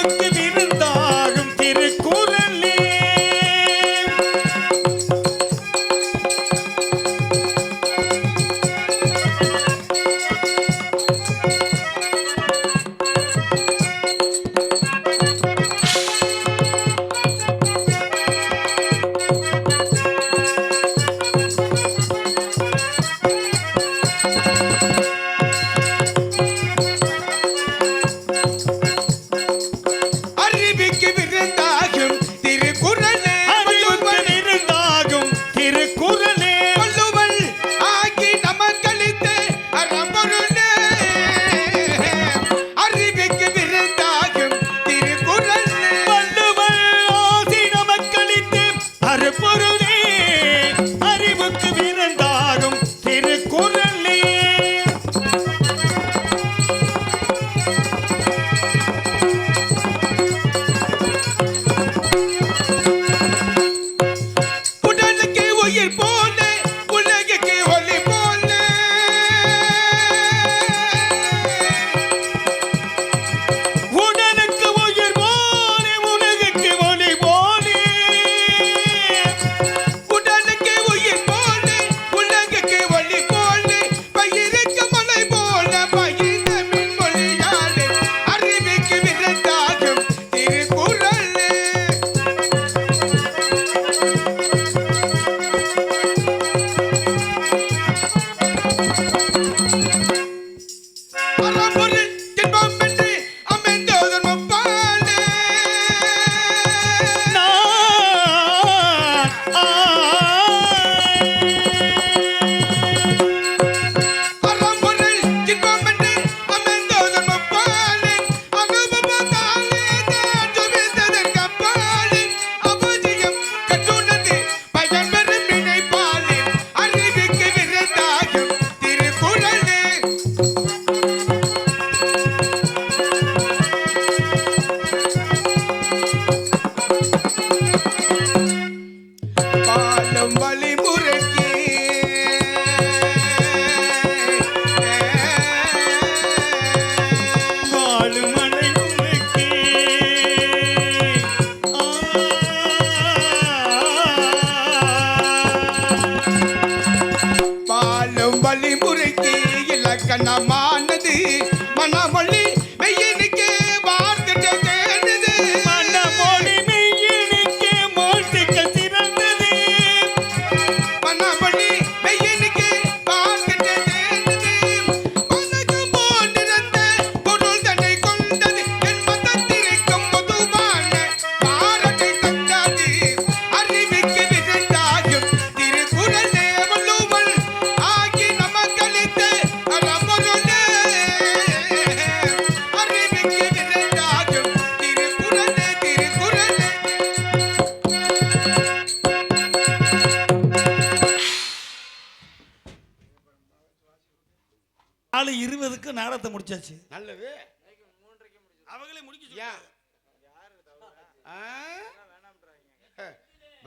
அறிவுக்கு பாலும் வழிமுறைக்கு இலக்கணமான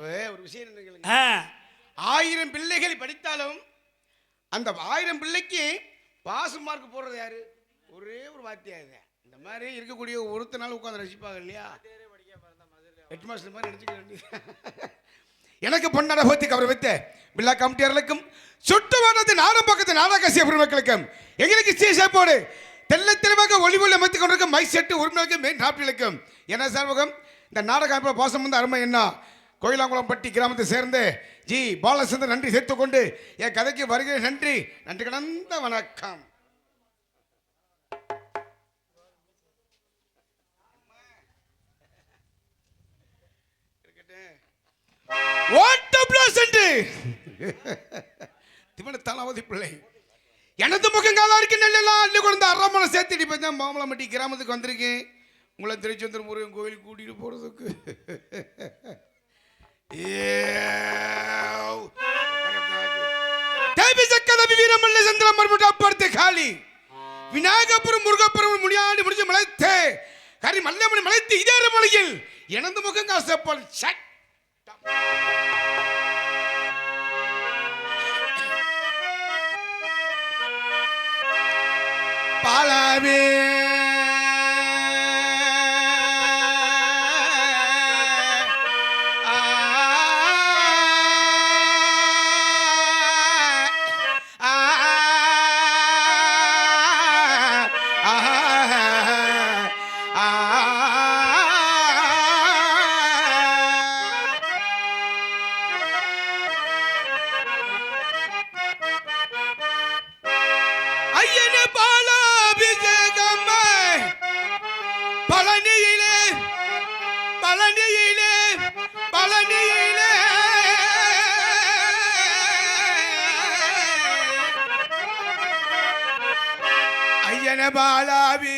ஒரு விஷயம் ஆயிரம் பிள்ளைகள் படித்தாலும் அந்த ஆயிரம் பிள்ளைக்கு பாஸ் மார்க் போடுறது யாரு? ஒரே ஒரு வாத்தியா இது இந்த மாதிரி இருக்கக்கூடிய ஒருத்த நாள் உட்காந்து ரசிப்பாங்க இல்லையா? ஹெட் மாஸ்டர் மாதிரி நினைச்சுக்க வேண்டியது. எனக்கு பொன்னாட பத்தி கவரை வைத்த பில்லா கமிட்டியார்களுக்கும் சுட்டுவானது நாடம் பக்கத்து நாடகாசிய பெருமக்களுக்கும் எங்களுக்கு சீசப்போடு தெல்ல தெளிவாக ஒளிவுள்ள அமைத்துக் கொண்டிருக்கும் மை செட்டு உரிமைகளுக்கும் மெயின் நாப்பிலுக்கும் என்ன சார்பகம் இந்த நாடக அமைப்பில் பாசம் வந்து அருமை என்ன? கோயிலாங்குளம்பட்டி கிராமத்தை சேர்ந்த ஜி. பாலச்சந்தர் நன்றி சேர்த்து கொண்டு என் கதைக்கு வருகிற நன்றி. நன்றி கடந்த வணக்கம். திமணத்தாலாவது பிள்ளை. எனது முகங்காலா இருக்கு நெல்லாம் அள்ளி கொண்டு அரமனை சேர்த்துட்டு இப்போ தான் மாமலம்பட்டி கிராமத்துக்கு வந்திருக்கேன். உங்களை திருச்செந்தூர் முருகன் கோயிலுக்கு கூட்டிகிட்டு போகிறதுக்கு ஏவ். தேவி சக்கரவி வீரமல்ல சந்திரம் மறுபடியும் அப்படுத்து காளி விநாயகபுரம் முருகப்புரம் முடியாடி முடிஞ்சு மலைத்தே மல்லமணி மலைத்து இதே மலையில் எனது முகம் காசப்பல். பாலாவே பாலாவி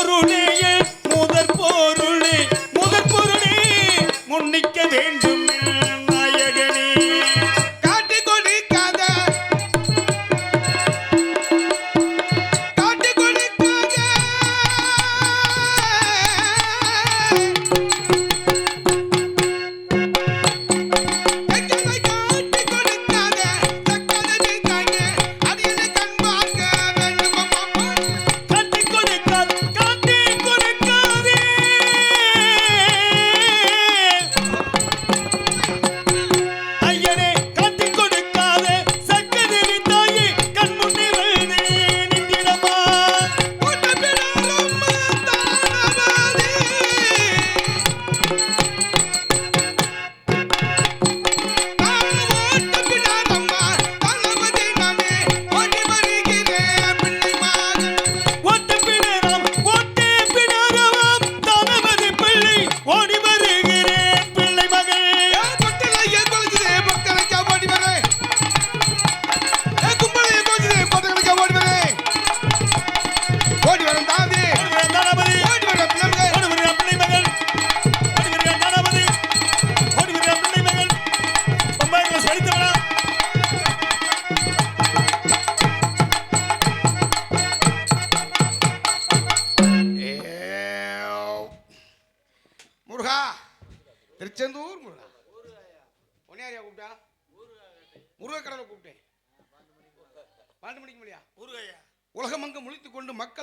அருளே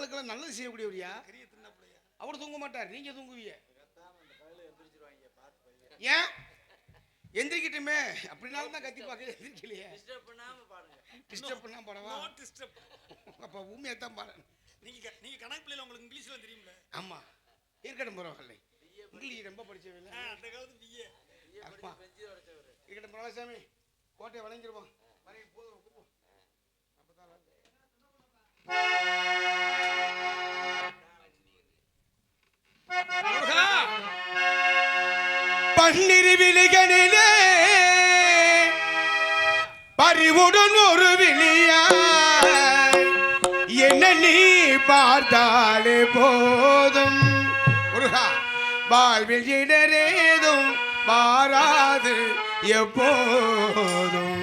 மக்களுக்கெல்லாம் நல்லது செய்யக்கூடியவரியா? அவர் தூங்க மாட்டார் நீங்க தூங்குவீங்க. ஏன்? எந்திரிக்கிட்டுமே. அப்படினாலும் தான் கத்தி பார்க்க எந்திரிக்கலையே. டிஸ்டர்ப் பண்ணாம பாடுங்க டிஸ்டர்ப் பண்ணாம உண்மையை தான் பாடுங்க நீங்க நீங்க கணக்கு பிள்ளைல உங்களுக்கு இங்கிலீஷ்ல தெரியும்ல? ஆமா. இருக்கட்டும் பரவாயில்லை. இங்கிலீஷ் ரொம்ப படிச்சவே இல்லை அந்த காலத்து பிஏ அப்பா. இருக்கட்டும் பரவாயில்லை கோட்டையை வணங்கிடுவோம் வணங்கி போதும் அப்பதான் பன்னிரு விழிகளிலே பறிவுடன் ஒரு விழியா என்ன நீ பார்த்தாலே போதும். வாழ்வில் இடரேதும் மாறாது எப்போதும்.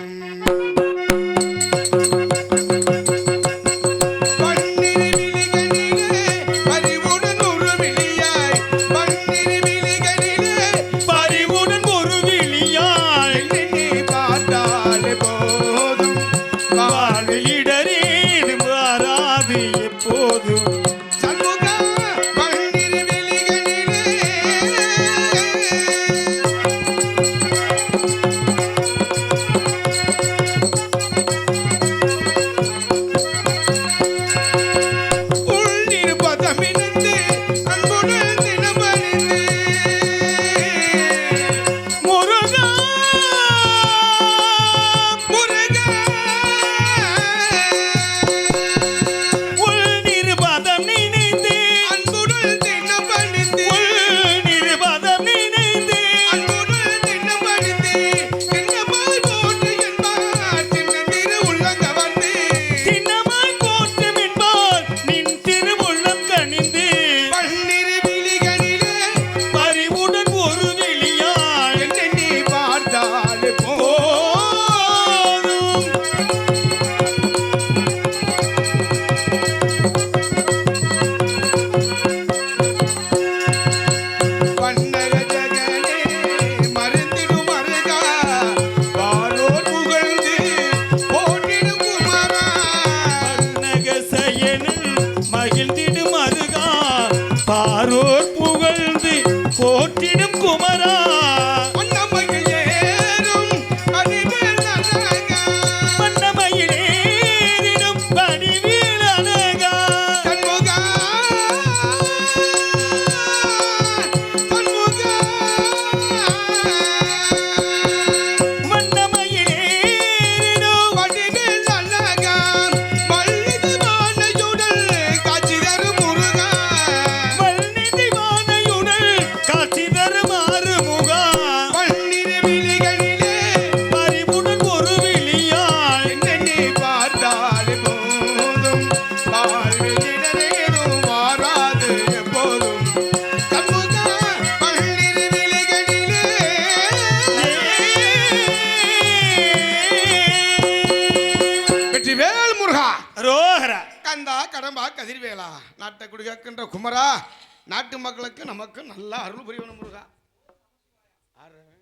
குமரா நாட்டு மக்களுக்கு நமக்கு நல்லா அருள் புரியணும் முருகா. ஆறு.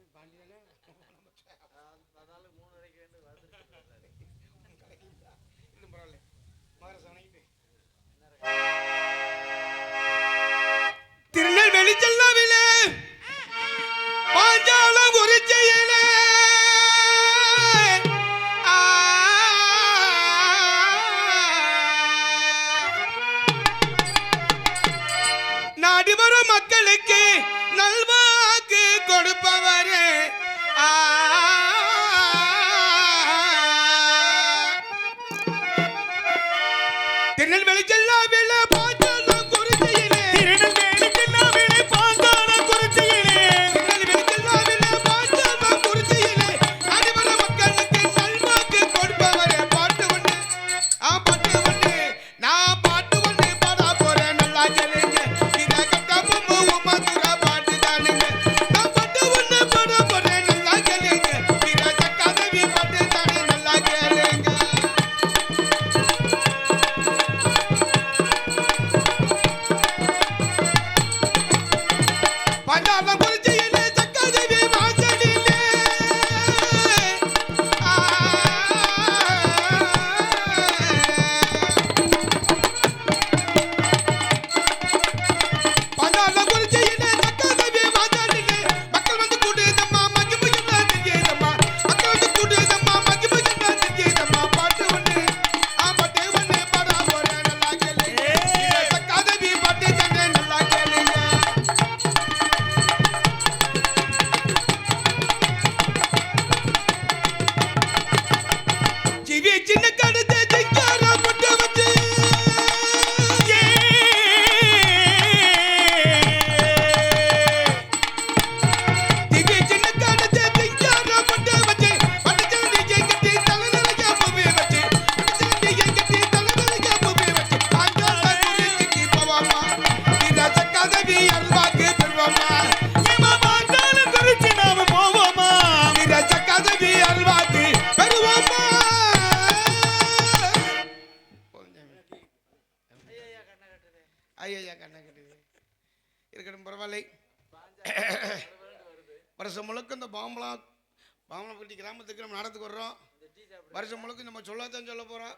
வருஷம் முழுக்க நம்ம சொல்லத்தான் சொல்ல போகிறோம்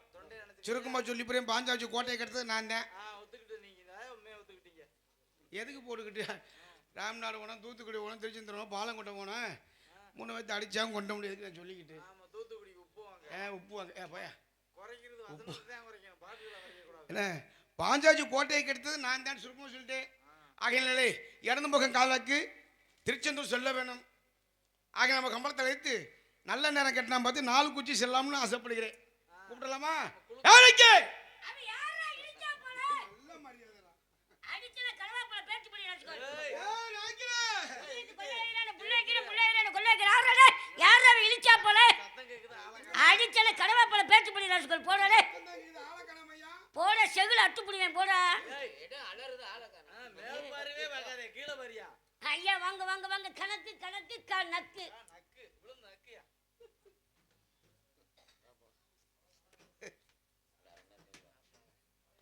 சுருக்கமாக சொல்லி போகிறேன் பாஞ்சாச்சி கோட்டையை கட்டுறது நான் தான் எதுக்கு போட்டுக்கிட்டு? ராம்நாடு போனோம் தூத்துக்குடி போனோம் திருச்செந்தூர் போனோம் பாலங்கோட்டை போனோம். மூணு பேர்த்து அடிச்சாங்க கொண்ட முடியாது. நான் சொல்லிக்கிட்டு? ஏ உப்பு. வாங்க ஏ போயா என்ன? பாஞ்சாச்சி கோட்டையை கெடுத்தது நான் தான். சுருக்கமாக சொல்லிட்டேன். ஆகையினாலே இடது முகம் காலாக்கு திருச்செந்தூர் செல்ல வேணும். ஆக நம்ம கம்பளத்தை வைத்து நல்ல நேரம் கட்டினா பார்த்து நாலு குச்சி செல்லாம்னு ஆசைப்படுகிறேன் கூப்பிடலாமா யாருக்கு? அடிச்சல கருவேப்பிலை பேச்சு பண்ணி வச்சுக்கோ. கொள்ளையடிக்கிறானே, புள்ளையடிக்கிறானே, புள்ளையடிக்கிறானே, கொள்ளையடிக்கிறானே. யாரா டேய்? யாரா அவ இடிச்சா போல? அடிச்சல கருவேப்பிலை பேச்சு பண்ணி வச்சுக்கோ. போடா டேய். போடா, செகுல அட்டு புடிவேன், போடா. ஐயா, வாங்க, வாங்க, வாங்க. கணக்கு, கணக்கு, கணக்கு.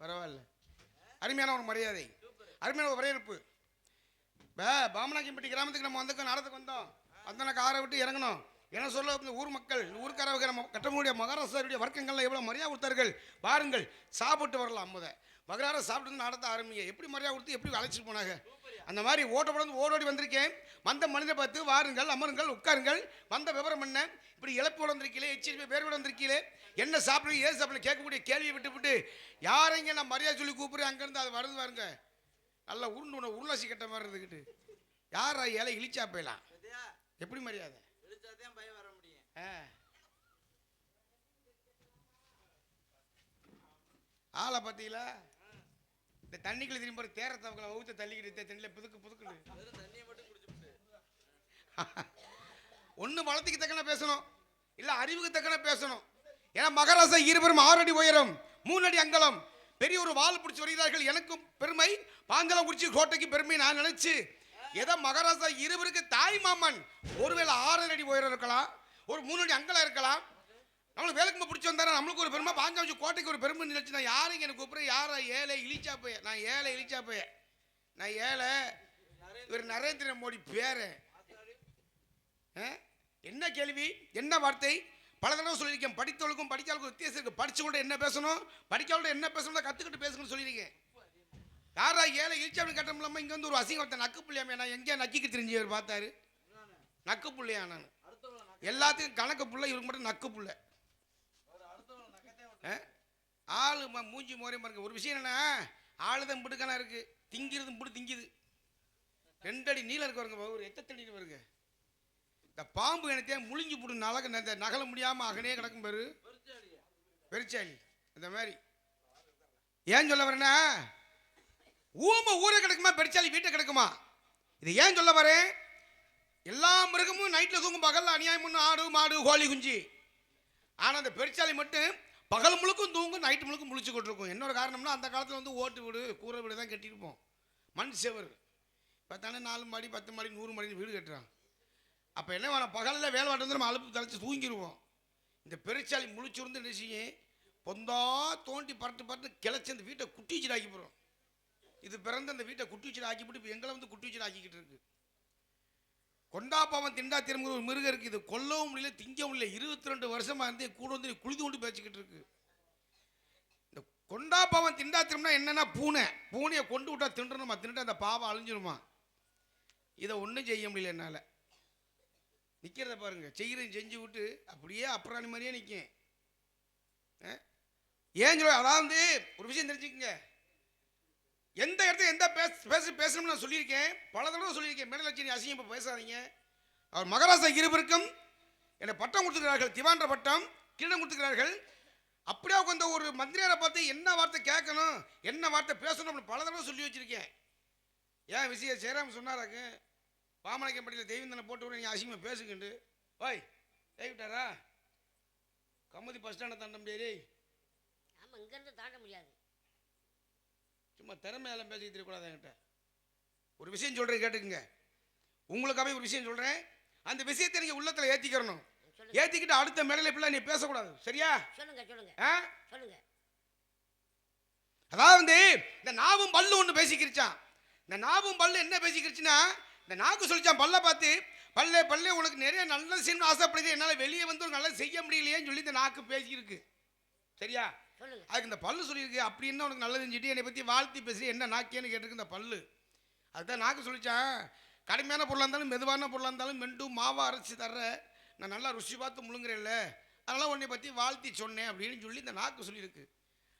பரவாயில்ல. அருமையான ஒரு மரியாதை. அருமையான ஒரு வரவேற்பு. இப்போ பாமனாக்கிம்பட்டி கிராமத்துக்கு நம்ம வந்து நடத்துக்கு வந்தோம். அந்த காரை விட்டு இறங்கணும். என்ன சொல்ல இந்த ஊர் மக்கள் இந்த ஊருக்காரவங்க நம்ம கட்டமுடைய மகாராஷ்டிராவுடைய வர்க்கங்கள்லாம் எவ்வளோ மரியாதை கொடுத்தார்கள்? பாருங்கள் சாப்பிட்டு வரலாம் முத. மகரார சாப்பிட்டு நடத்த ஆரம்பிங்க. எப்படி மரியாதை கொடுத்து எப்படி அழைச்சிட்டு போனாங்க? அந்த மாதிரி ஓட்ட படம் ஓடோடி வந்திருக்கேன். வந்த மனிதனை பார்த்து வாருங்கள் அமருங்கள் உட்காருங்கள். வந்த விவரம் என்ன? இப்படி இழப்பு வந்திருக்கீங்களே எச்சில் பேர் வந்திருக்கீங்களே. என்ன சாப்பிடுங்க ஏது சாப்பிடுங்க கேட்கக்கூடிய கேள்வியை விட்டுவிட்டு யாரைங்க நான் மரியாதை சொல்லி கூப்பிடுறேன்? அங்கேருந்து அது வருது பாருங்க. நல்லா உருண்டு உணவு உருளாசி கட்ட மாதிரி இருந்துக்கிட்டு. யாரா ஏழை இழிச்சா போயலாம் எப்படி மரியாதை. ஆளை பார்த்தீங்களா இந்த தண்ணிக்குள்ள திரும்பி தேர தவக்கல வகுத்த தள்ளிக்கிட்டு தண்ணியில் புதுக்கு புதுக்குன்னு. ஒன்று வளத்துக்கு தக்கன பேசணும் இல்லை அறிவுக்கு தக்கன பேசணும். ஏன்னா மகாராஷ்டிரா இருவரும் ஆறு அடி உயரம் மூணு அடி அங்கலம். பெரிய ஒரு வால் பிடிச்சி வருகிறார்கள் எனக்கும் பெருமை. பாஞ்சலம் குடிச்சி கோட்டைக்கு பெருமை நான் நினைச்சு ஏதோ மகாராஜா இருவருக்கு தாய் மாமன். ஒருவேளை ஆறரை அடி உயரம் இருக்கலாம் ஒரு மூணு அடி அங்கலம் இருக்கலாம். நம்மளுக்கு வேலைக்கு பிடிச்சி வந்தாரா நம்மளுக்கு ஒரு பெருமை பாஞ்சாமிச்சு கோட்டைக்கு ஒரு பெருமை நிலச்சி நான் யாருங்க எனக்கு கூப்பிடுறேன் யாரா ஏழை இழிச்சா போய நான் ஏழை இழிச்சா போய. நான் ஏழை. இவர் நரேந்திர மோடி பேரு. ஆ? என்ன கேள்வி? என்ன வார்த்தை? பல தடவை சொல்லியிருக்கேன். படித்தவளுக்கும் படிக்காதவளுக்கும் வித்தியாசம் இருக்கு. படிச்சவங்கள்ட்ட என்ன பேசணும்? படிக்காதவள்ட்ட என்ன பேசணும் கற்றுக்கிட்டு பேசணும்னு சொல்லியிருக்கேன். யாரா ஏழை இழிச்சாப்னு கட்டம் இல்லாமல் இங்கே வந்து ஒரு அசிங்கம் ஒருத்தன் நக்கு புள்ளியாமே நான் எங்கேயா நக்கிக்கு தெரிஞ்சவர் பார்த்தாரு. நக்கு பிள்ளையா நான். எல்லாத்துக்கும் கணக்கு பிள்ளை இவருக்கு மட்டும் நக்கு பிள்ளை. ஆள் மூஞ்சி மோரையும் பாருங்க. ஒரு விஷயம் என்னன்னா ஆளுதான் பிடுக்கனா இருக்கு. திங்கிறதும் பிடி திங்குது. ரெண்டடி நீளம் இருக்கு பாருங்க. ஒரு எத்தடி வருங்க இந்த பாம்பு எனத்தே முழிஞ்சு போட்டு நலக இந்த நகல முடியாம அகனே கிடக்கும் பாரு. பெருச்சாளி. இந்த மாதிரி. ஏன் சொல்ல வரேன்னா ஊம ஊரை கிடக்குமா? பெருச்சாளி வீட்டை கிடக்குமா? இது ஏன் சொல்ல வரேன்? எல்லா மிருகமும் நைட்டில் தூங்கும் பகலில் அநியாயம் பண்ணு ஆடு மாடு கோழி குஞ்சு. ஆனால் அந்த பெருச்சாளி மட்டும் பகல் முழுக்கும் தூங்கும் நைட்டு முழுக்கும் முழிச்சு கொண்டிருக்கும். என்னோட காரணம்னா அந்த காலத்தில் வந்து ஓட்டு வீடு கூரை வீடு தான் கட்டியிருப்போம் மண் சேவர். இப்போ நாலு மாடி பத்து மாடி நூறு மாடி வீடு கட்டுறான் அப்போ என்ன வேணும்? பகலில் வேலை வாட்டு வந்து நம்ம அழுப்பு தலைச்சு தூங்கிடுவோம் இந்த பெருச்சாலி முழிச்சிருந்து என்ன செய்யும்? பொந்தா தோண்டி பரட்டு பரட்டு கிளச்சி அந்த வீட்டை குட்டி வச்சுட்டு ஆக்கி போகிறோம் இது பிறந்து அந்த வீட்டை குட்டி வச்சுட்டு ஆக்கிப்பட்டு இப்போ எங்களை வந்து குட்டி வச்சுட்டு ஆக்கிக்கிட்டு இருக்குது கொண்டா பாவம் திண்டா திரும்புகிற ஒரு மிருகம் இருக்குது. கொல்லவும் முடியல திங்கவும் முடியல. இருபத்தி ரெண்டு வருஷமாக இருந்தே கூட வந்து குளிது கொண்டு பேச்சுக்கிட்டு இருக்கு. இந்த கொண்டா பாவம் திண்டா திரும்பினா என்னென்னா பூனை. பூனையை கொண்டு விட்டா தின்றணுமா? தின்னுட்டு அந்த பாவம் அழிஞ்சிருமா? இதை ஒன்றும் செய்ய முடியல என்னால். நிற்கிறத பாருங்க. செய்கிறேன் செஞ்சு விட்டு அப்படியே அப்புறாணி மாதிரியே நிற்கும் ஏன் சொல்ல அதாவது ஒரு விஷயம் தெரிஞ்சுக்கங்க. எந்த இடத்துல எந்த பேச பேச பேசணும்னு நான் சொல்லியிருக்கேன். பல தடவை சொல்லியிருக்கேன். மேடலட்சுமி அசிங்கம் இப்போ பேசாதீங்க. அவர் மகாராஷ்டிரா இருவருக்கும் என்னை பட்டம் கொடுத்துருக்கிறார்கள். திவான்ற பட்டம் கிரீடம் கொடுத்துருக்கிறார்கள். அப்படியே உட்காந்த ஒரு மந்திரியாரை பார்த்து என்ன வார்த்தை கேட்கணும் என்ன வார்த்தை பேசணும் அப்படின்னு பல தடவை சொல்லி வச்சிருக்கேன். ஏன் விஷயம் சேராம சொன்னாராக்கு? பாமணக்கப்பட்டியில் தெய்வந்தனை போட்டு விட நீங்கள் அசிங்கமாக பேசுகிண்டு ஓய் தெய்விட்டாரா கம்மதி பஸ் ஸ்டாண்டை தாண்ட முடியாது. ஆமாம் இங்கேருந்து தாண்ட முடியாது. சும்மா திறமையெல்லாம் பேசிக்கிட்டு இருக்கக்கூடாது என்கிட்ட. ஒரு விஷயம் சொல்கிறேன் கேட்டுக்குங்க. உங்களுக்காகவே ஒரு விஷயம் சொல்கிறேன் அந்த விஷயத்தை நீங்கள் உள்ளத்தில் ஏற்றிக்கிறணும் ஏற்றிக்கிட்டு அடுத்த மேடையில் இப்படிலாம் நீ பேசக்கூடாது. சரியா? சொல்லுங்க சொல்லுங்க. ஆ? சொல்லுங்க. அதாவது வந்து இந்த நாவும் பல்லு ஒன்று பேசிக்கிருச்சான் இந்த நாவும் பல்லு என்ன பேசிக்கிருச்சுன்னா இந்த நாக்கு சொல்லிச்சான் பல்ல பார்த்து பல்லே பல்லே உனக்கு நிறைய நல்லது செய்யணும்னு ஆசைப்படுது என்னால் வெளியே வந்து ஒரு நல்லது செய்ய முடியலையேன்னு சொல்லி இந்த நாக்கு பேசியிருக்கு சரியா? அதுக்கு இந்த பல்லு சொல்லியிருக்கு. அப்படின்னு உனக்கு நல்லதுன்னு சொல்லிட்டு என்னை பற்றி வாழ்த்தி பேசி என்ன நாக்கேன்னு கேட்டிருக்கு இந்த பல்லு. அதுதான் நாக்கு சொல்லித்தான் கடுமையான பொருளாக இருந்தாலும் மெதுவான பொருளாக இருந்தாலும் மெண்டும் மாவாக அரைச்சி தர்ற. நான் நல்லா ருசி பார்த்து முழுங்குறேன்ல. அதனால் உன்னை பற்றி வாழ்த்தி சொன்னேன் அப்படின்னு சொல்லி இந்த நாக்கு சொல்லியிருக்கு.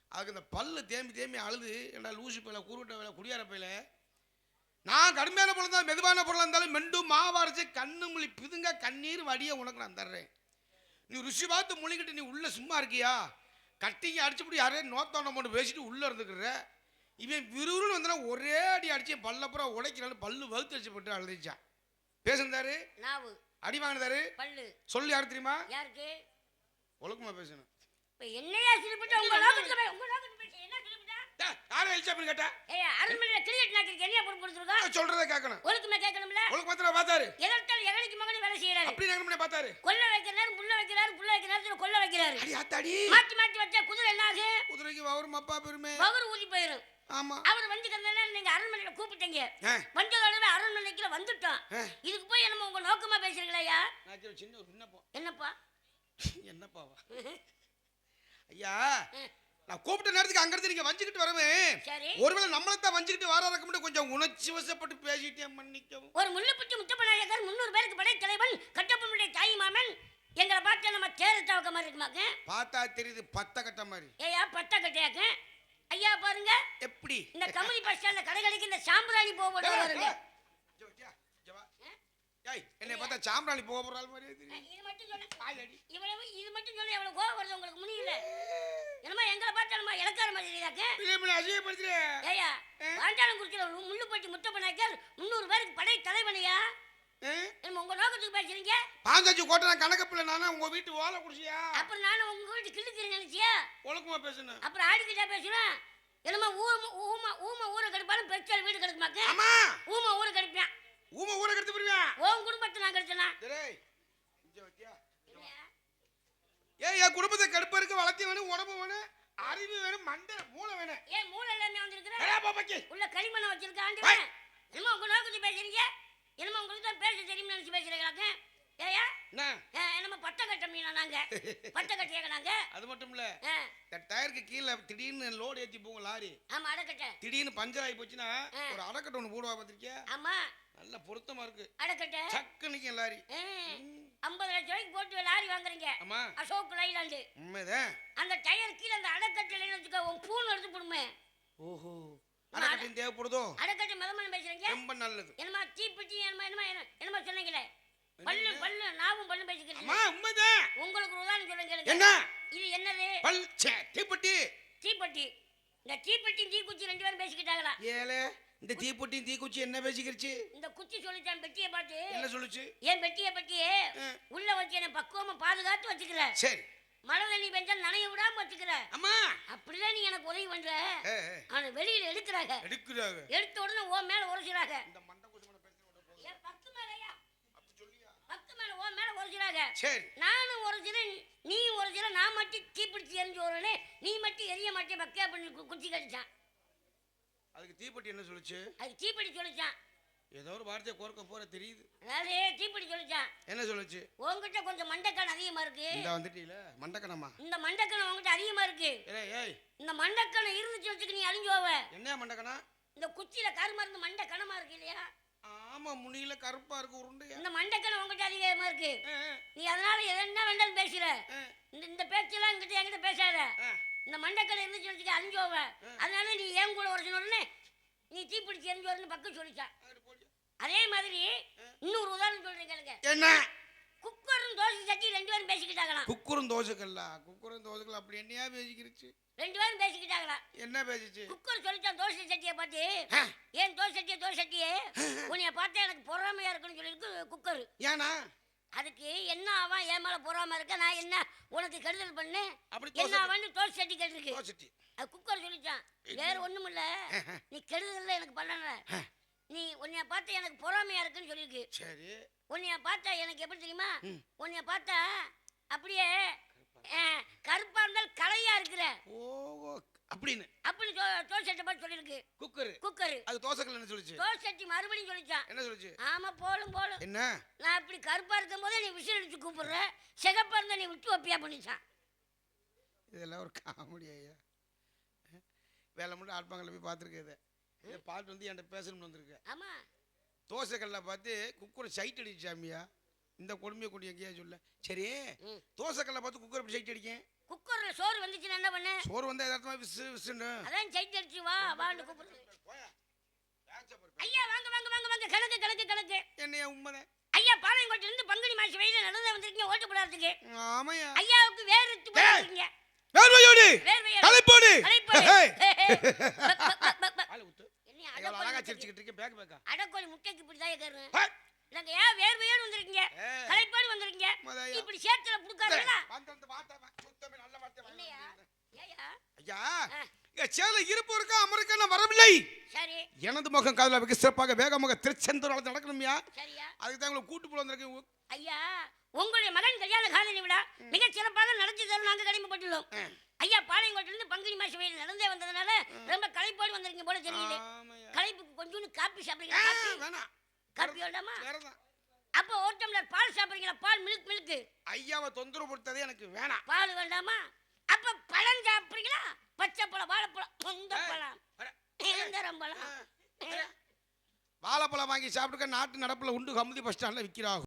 அதுக்கு இந்த பல்லு தேம்பி தேம்பி அழுது. என்ன லூசு பையில குருவிட்ட வேலை குடியார பையில? நான் கடுமையான பொருள் இருந்தாலும் மெதுவான பொருளாக இருந்தாலும் மெண்டும் மாவா அரைச்சி கண்ணு முழி பிதுங்க கண்ணீர் வடியை உனக்கு நான் தர்றேன். நீ ருசி பார்த்து முழுங்கிட்டு நீ உள்ளே சும்மா இருக்கியா? கட்டிங்க அடிச்சுப்படி யாரே நோத்தோண்டம் போட்டு பேசிட்டு உள்ள இருந்துக்கிற. இவன் விறுவிறுன்னு வந்தா ஒரே அடி அடிச்சு பல்லப்புறம் உடைக்கிறான்னு பல்லு வகுத்து வச்சு போட்டு அழுதிச்சான். பேசுனதாரு? நாவு. அடி வாங்கினதாரு? பல்லு. சொல்லு யாரு தெரியுமா? யாருக்கு? ஒழுக்கமா பேசணும். என்னையா யாரை எழுச்சாப்புன்னு கேட்டா? ஏய் அரண்மனையில கிரிக்கெட் நாக்கிற்கு என்னையா பொறுப்பு கொடுத்துருக்கா? சொல்றதை கேட்கணும். ஒழுக்கமே கேட்கணும்ல? ஒழுக்க மாத்திரம் பார்த்தாரு. எதிர்த்தால் எகனிக்கு மகனி வேலை செய்யறாரு அப்படி நாங்க பார்த்தாரு? கொல்ல வைக்கிறாரு புள்ள வைக்கிறாரு புள்ள வைக்கிறாரு கொல்ல வைக்கிறாரு. அடி ஆத்தாடி மாத்தி மாத்தி வச்சா குதிரை என்ன ஆகும் குதிரைக்கு அப்பா பெருமை. பவர் ஊதி போயிரும். ஆமா. அவர் வந்துக்கிறதுனால நீங்க அரண்மனையில கூப்பிட்டீங்க. வந்ததோடவே அரண்மனைக்குள்ள வந்துட்டோம். இதுக்கு போய் என்னமோ உங்க நோக்கமா பேசுறீங்களா சின்ன என்னப்பா? என்னப்பாவா? ஐயா நான் கூப்பிட்ட நேரத்துக்கு அங்கிருந்து நீங்க வஞ்சிக்கிட்டு வரவேன் சரி. ஒருவேளை நம்மளை தான் வஞ்சிக்கிட்டு வராதுக்கு மட்டும் கொஞ்சம் உணர்ச்சி வசப்பட்டு பேசிட்டேன் மன்னிக்கவும். ஒரு முள்ளுப்பட்டி முத்தப்பநாயகர் முன்னூறு பேருக்கு படை தலைவன் கட்டப்பனுடைய தாய் மாமன். எங்களை பார்த்து நம்ம தேர தவக்க மாதிரி இருக்குமாக்க பார்த்தா தெரியுது பத்த கட்ட மாதிரி. ஏயா பத்த கட்டையாக்க ஐயா பாருங்க. எப்படி? இந்த கமலி பஸ் ஸ்டாண்ட்ல கடைகளுக்கு இந்த சாம்பிராணி போக வருங்க ஏய், இங்க வா, இங்க வா. ஏய், என்னை பார்த்தா சாம்பிராணி போக போற ஆள் மாதிரியே. இது மட்டும் சொல்ல. இவ்வளவு இது மட்டும் சொல்ல எவ்வளவு கோவம் வருது உங்களுக்கு முடியல என்னமா எங்களை பார்த்தா நம்ம இலக்கார மாதிரி இருக்காக்க பிள்ளை பிள்ளை அசிங்கப்படுத்துறே. ஏயா வாண்டாளம் குறிக்கிற முள்ளுப்பட்டி முத்தப்பநாயக்கர் முன்னூறு பேருக்கு படை தலைவனையா? உங்க நோக்கத்துக்கு பேசுறீங்க? பாஞ்சாச்சு கோட்டை கணக்கு பிள்ளை நானா? உங்க வீட்டு ஓலை குடிச்சியா? அப்புறம் நானும் உங்க வீட்டு கிள்ளுக்கிறேன் நினைச்சியா? ஒழுக்கமா பேசணும் அப்புறம் ஆடிக்கிட்டா பேசுறேன். என்னமா ஊம ஊமா ஊம ஊரை கடுப்பாலும் பெருச்சால் வீடு கெடுக்குமாக்க ஊம ஊரை கடுப்பேன் ஊமை ஊரை கெடுத்து போடுவேன் உன் குடும்பத்தை நான் கெடுத்தனா? டேய், இங்க வச்சியா? ஏய் என் குடும்பத்தை கடுப்பருக்கு வளர்த்தி வேணும் உடம்பு வேணும் அறிவு வேணும் மண்டை மூளை வேணும். ஏன் மூளை எல்லாமே வந்திருக்கிற ஏடா பாப்பாக்கி உள்ள களிமண்ணை வச்சிருக்க ஆண்டவன்? என்னமா உங்க நோக்கத்துக்கு பேசுறீங்க? என்னமா உங்களுக்கு தான் பேச தெரியும்னு நினைச்சு பேசுறீங்களாக்க? ஏயா என்னமா பட்டை கட்ட மீனா நாங்க? பட்டை கட்டியாக்க நாங்க? அது மட்டும் இல்ல. டயருக்கு கீழே திடீர்னு லோடு ஏத்தி போகும் லாரி. ஆமா அடக்கட்டை திடீர்னு பஞ்சர் ஆகி போச்சுன்னா. ஒரு அடக்கட்டை ஒன்று போடுவா பார்த்திருக்கியா ஆமா. நல்ல பொருத்தமா இருக்கு. அடக்கட்டை சக்கு நிக்கும் லாரி. ஐம்பது லட்சம் ரூபாய்க்கு போட்டு லாரி வாங்குறீங்க. ஆமா. அசோக் லைலாண்டு. உண்மைதான் அந்த டயர் கீழே அந்த அடக்கட்டில வச்சுக்க உன் பூன் எடுத்து போடுமே. ஓஹோ. அடக்கட்டையும் தேவைப்படுதோ அடக்கட்டை மிதமான பேசுறீங்க? ரொம்ப நல்லது. என்னமா தீப்பிட்டி என்னமா என்னமா என்ன- என்னமா சொன்னீங்களே? பல்லு பல்லு நாவும் பல்லு பேசிக்கிறீங்க உண்மைதான் உங்களுக்கு ஒரு உதாரணம் சொல்லுங்க. என்ன? இது என்னது? பல் சே, தீப்பெட்டி. தீப்பெட்டி. இந்த தீப்பெட்டி தீக்குச்சி ரெண்டு பேரும் பேசிக்கிட்டாங்களா? ஏலே. இந்த தீப்பெட்டியும் தீக்குச்சி என்ன பேசிக்கிருச்சு? இந்த குச்சி சொல்லிச்சான் பெட்டியை பார்த்து. என்ன சொல்லுச்சு? என் பெட்டியை ஆ. உள்ள வச்சு என்ன பக்குவமா பாதுகாத்து வச்சுக்கிற சரி. மழை தண்ணி பெஞ்சா நனைய விடாம வச்சுக்கிற அம்மா! அப்படிதான் நீ எனக்கு உதவி பண்ற. ஆனா வெளியில எடுக்கிறாங்க எடுக்குறாங்க. எடுத்த உடனே ஓ மேல உரைச்சுறாங்க இந்த மண்டை பத்து மேலயா? பத்து மேல ஓ மேல உரைச்சுறாங்க சரி. நானும் உரைச்சிறேன் நீ உரைச்சிற நான் மட்டும் தீப்பிடிச்சு எரிஞ்சு வரனே நீ மட்டும் எரிய மாட்டே பக்கே கு- குச்சி கடிச்சான். அதுக்கு தீப்பெட்டி என்ன சொல்லுச்சு? அது தீப்பிடி சொல்லிச்சான் ஏதோ ஒரு வார்த்தையை கோர்க்க போற தெரியுது. அதாவது தீப்பிடி சொல்லிச்சான் என்ன சொல்லுச்சு? உங்ககிட்ட கொஞ்சம் மண்டக்கண் அதிகமா இருக்கு. இந்த வந்துட்டீல மண்டக்கணமா? இந்த மண்டக்கணம் உங்ககிட்ட அதிகமா இருக்கு. ஏய் ஏய். இந்த மண்டக்கணம் இருந்துச்சு வச்சுக்க நீ அழிஞ்சு போவ என்ன மண்டக்கணா? இந்த குச்சியில கருமருந்து மண்டை கணமா இருக்கு இல்லையா? ஆமா முனியில கருப்பா இருக்கு உருண்டையா? இந்த மண்டக்கணம் உங்ககிட்ட அதிகமா இருக்கு. நீ அதனால என்ன வேண்டாலும் பேசுற? இந்த இந்த பேச்செல்லாம் என்கிட்ட என்கிட்ட பேசாத. இந்த மண்டக்கடை இருந்துச்சு வச்சுக்க அழிஞ்சு போவ அதனால நீ ஏன் கூட உரைச்சு உடனே நீ தீப்பிடிச்சு எரிஞ்சு வரணும் பக்கம் சொல்லிச்சான். அதே மாதிரி இன்னொரு உதாரணம் சொல்றேன் கேளுங்க. என்ன? குக்கரும் தோசை சட்டி ரெண்டு பேரும் பேசிக்கிட்டாங்களாம். குக்குரும் தோசைக்கல்லா? குக்குரும் தோசைக்கல் அப்படி என்னையா பேசிக்கிருச்சு? ரெண்டு பேரும் பேசிக்கிட்டாங்களாம். என்ன பேசிச்சு? குக்கர் சொல்லிச்சான் தோசை சட்டியை பார்த்து. ஏன் தோசை சட்டியை தோசை சட்டியே உன்னைய பார்த்தா எனக்கு பொறாமையா இருக்குன்னு சொல்லியிருக்கு குக்கர். ஏனா அதுக்கு என்ன ஆவான் என் மேல பொறாம இருக்க? நான் என்ன உனக்கு கெடுதல் பண்ணு என்ன ஆவான்னு தோசை சட்டி கேட்டிருக்கு? குக்கர் சொல்லிச்சான். வேற ஒண்ணும் இல்ல நீ கெடுதல் எனக்கு பண்ணல. நீ உன்னைய பார்த்தா எனக்கு பொறாமையா இருக்குன்னு சொல்லியிருக்கு. உன்னைய பார்த்தா எனக்கு எப்படி தெரியுமா. உன்னைய பார்த்தா அப்படியே கருப்பா இருந்தால் கலையா இருக்கிற. ஓ அப்படின்னு. அப்படின்னு தோசை சட்டி பார்த்து சொல்லியிருக்கு. குக்கர். குக்கரு. அது தோசைக்கல் என்ன சொல்லுச்சு? தோசை சட்டி மறுபடியும் சொல்லிச்சான் என்ன சொல்லுச்சு? ஆமா போலும் போலும். என்ன? நான் இப்படி கருப்பா இருக்கும் போதே நீ விசில் அடிச்சு கூப்பிடுற. சிகப்பா இருந்தா நீ விட்டு வைப்பியா பண்ணிச்சான் இதெல்லாம் ஒரு காமெடி ஐயா. வேலை மட்டும் ஆட்பாங்கல போய் பார்த்துருக்கேன் இதை இதை பாட்டு வந்து என்கிட்ட பேசணும்னு வந்திருக்கேன் ஆமா. தோசைக்கல்ல பார்த்து குக்கர் சைட் அடிச்சாமியா இந்த கொடுமையை கொண்டு எங்கேயா சொல்ல? சரி. தோசைக்கல்ல பார்த்து குக்கர் எப்படி சைட் அடிக்கேன்? குக்கர்ல சோறு வந்துச்சுன்னா என்ன பண்ணு? சோறு வந்தா எதார்த்தமா விசு விசுன்னு. அதான் சைட் அடிச்சு வா வான்னு கூப்பிடுறது ஐயா வாங்க வாங்க வாங்க வாங்க கணக்கு கணக்கு கணக்கு என்னையா உண்மைதான் ஐயா பாளையங்கோட்டில இருந்து பங்குனி மாசம் வெயில நடந்து வந்திருக்கீங்க ஓட்டு போடாததுக்கு ஆமையா? ஐயாவுக்கு வேற எடுத்து போயிருக்கீங்க வேர்வையோடு பக், பக். ஆளு பேக் பேக்கா அடக்கோழி முட்டைக்கு இப்படி தான் கேட்கறேன் ஏன் வேர்வையோடு வந்திருக்கீங்க. களைப்போடு வந்திருக்கீங்க. இப்படி சேத்துல புடுக்காதீங்களா? ஐயா சேலை இருப்பு இருக்கா? அமருக்கா நான் வரவில்லை. சரி. எனது முகம் காதல வைக்க சிறப்பாக வேகமாக திருச்செந்தூர் நடக்கணும்யா? சரியா. அதுக்கு தான் உங்களை கூட்டு போல வந்திருக்கேன். ஐயா உங்களுடைய மகன் கல்யாண காதலி விழா மிக சிறப்பாக நடத்தி தரும். நாங்க கடமைப்பட்டுள்ளோம். ஐயா பாளையங்கோட்டில இருந்து பங்குனி மாசம் வெயில் நடந்தே வந்ததுனால ரொம்ப களைப்போடு வந்திருக்கீங்க போல தெரியல. களைப்புக்கு கொஞ்சோண்டு காப்பி ஆ, சாப்பிடுறீங்களா காப்பி வேண்டாமா அப்போ ஒரு டம்ளர் பால் சாப்பிடுறீங்களா? பால் மில்க் மில்க். ஐயாவை தொந்தரவு கொடுத்ததே எனக்கு வேணாம். பால் வேண்டாமா? அப்ப பழம் சாப்பிடுறீங்களா? பச்சை பழம் வாழைப்பழம் சொந்த பழம். இளந்தரம் பழம். வாழைப்பழம் வாங்கி சாப்பிட்டுக்க நாட்டு நடப்புல உண்டு கமுதி பஸ் ஸ்டாண்ட்ல விற்கிறாகும்